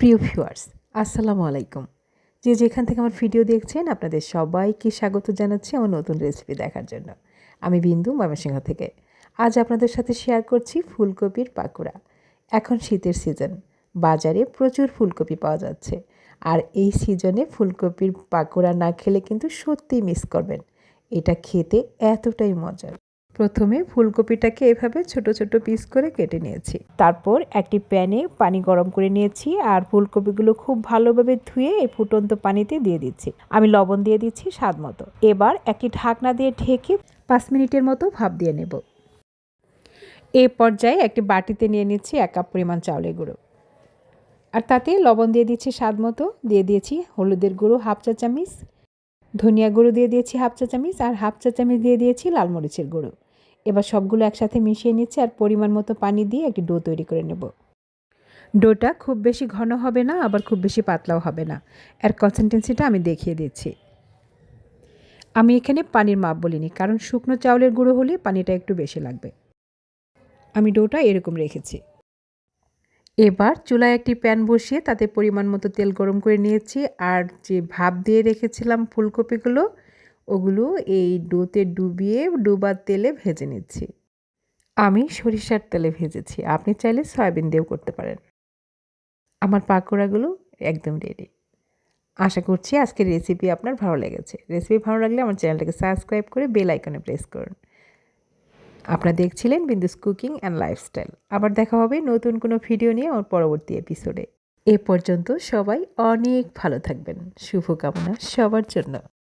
প্রিয় ভিউয়ার্স, আসসালামু আলাইকুম। যে যেখান থেকে আমার ভিডিও দেখছেন, আপনাদের সবাইকে স্বাগত জানাচ্ছি আমার নতুন রেসিপি দেখার জন্য। আমি বিন্দু ময়মনসিংহ থেকে। আজ আপনাদের সাথে শেয়ার করছি ফুলকপির পাকোড়া। এখন শীতের সিজন বাজারে প্রচুর ফুলকপি পাওয়া যাচ্ছে। আর এই সিজনে ফুলকপির পাকোড়া না খেলে কিন্তু সত্যিই মিস করবেন। এটা খেতে এতটাই মজার। প্রথমে ফুলকপিটাকে এভাবে ছোট ছোট পিস করে কেটে নিয়েছি। তারপর একটি প্যানে পানি গরম করে নিয়েছি আর ফুলকপিগুলো খুব ভালোভাবে ধুয়ে এই ফুটন্ত পানিতে দিয়ে দিচ্ছি। আমি লবণ দিয়ে দিচ্ছি স্বাদ মতো। এবার একটি ঢাকনা দিয়ে ঢেকে পাঁচ মিনিটের মতো ভাপ দিয়ে নেব। এ পর্যায়ে একটি বাটিতে নিয়ে নিচ্ছি এক কাপ পরিমাণ চাউলের গুঁড়ো। আর তাতে লবণ দিয়ে দিচ্ছি স্বাদ মতো। দিয়ে দিয়েছি হলুদের গুঁড়ো হাফ চা চামিচ ধনিয়া গুঁড়ো দিয়ে দিয়েছি হাফ চা চামিচ আর হাফ চা চামিচ দিয়ে দিয়েছি লাল মরিচের গুঁড়ো। এবার সবগুলো একসাথে মিশিয়ে নিচ্ছি আর পরিমাণ মতো পানি দিয়ে একটি ডো তৈরি করে নেব। ডোটা খুব বেশি ঘন হবে না, আবার খুব বেশি পাতলাও হবে না। এর কনসিস্টেন্সিটা আমি দেখিয়ে দিচ্ছি। আমি এখানে পানির মাপ বলিনি, কারণ শুকনো চাউলের গুঁড়ো হলে পানিটা একটু বেশি লাগবে। আমি ডোটা এরকম রেখেছি। এবার চুলায় একটি প্যান বসিয়ে তাতে পরিমাণ মতো তেল গরম করে নিয়েছি, আর যে ভাপ দিয়ে রেখেছিলাম ফুলকপিগুলো ওগুলো এই ডোতে ডুবিয়ে ডুবার তেলে ভেজে নিচ্ছি। আমি সরিষার তেলে ভেজেছি। আপনি চাইলে সয়াবিন দিয়েও করতে পারেন। আমার পাকোড়াগুলো একদম রেডি আশা করছি আজকের রেসিপি আপনার ভালো লেগেছে। রেসিপি ভালো লাগলে আমার চ্যানেলটাকে সাবস্ক্রাইব করে বেল আইকনে প্রেস করুন। আপনারা দেখছিলেন বিন্দুস কুকিং অ্যান্ড লাইফস্টাইল আবার দেখা হবে নতুন কোনো ভিডিও নিয়ে আমার পরবর্তী এপিসোডে এ পর্যন্ত সবাই অনেক ভালো থাকবেন। শুভকামনা সবার জন্য।